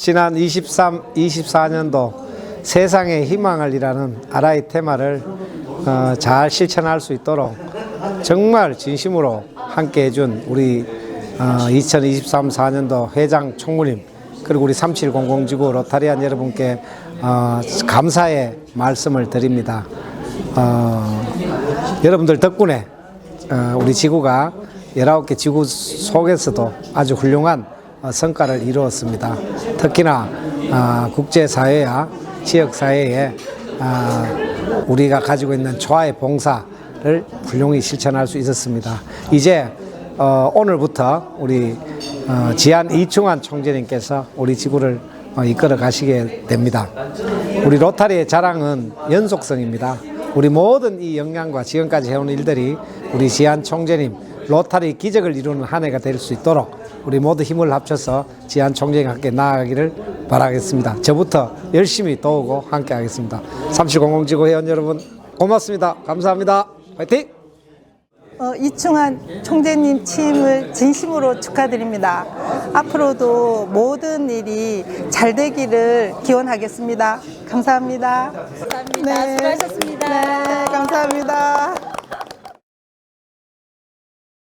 지난 23, 24년도 세상의 희망을 이라는 아라이 테마를 어, 잘 실천할 수 있도록 정말 진심으로 함께 해준 우리 어, 2023 4년도 회장 총무님 그리고 우리 3700지구 로타리안 여러분께 어, 감사의 말씀을 드립니다. 어, 여러분들 덕분에 어, 우리 지구가 19개 지구 속에서도 아주 훌륭한 어, 성과를 이루었습니다. 특히나 아, 국제사회와 지역사회에 아, 우리가 가지고 있는 조화의 봉사를 훌륭히 실천할 수 있었습니다. 이제 어, 오늘부터 우리 어, 지한 이충환 총재님께서 우리 지구를 어, 이끌어 가시게 됩니다. 우리 로타리의 자랑은 연속성입니다. 우리 모든 이 역량과 지금까지 해온 일들이 우리 지한 총재님 로타리 기적을 이루는 한 해가 될 수 있도록 우리 모두 힘을 합쳐서 지한 총재님과 함께 나아가기를 바라겠습니다. 저부터 열심히 도우고 함께 하겠습니다. 3700지구 회원 여러분 고맙습니다. 감사합니다. 화이팅! 어, 이충환 총재님 취임을 진심으로 축하드립니다. 앞으로도 모든 일이 잘 되기를 기원하겠습니다. 감사합니다. 감사합니다. 수고하셨습니다. 네, 감사합니다.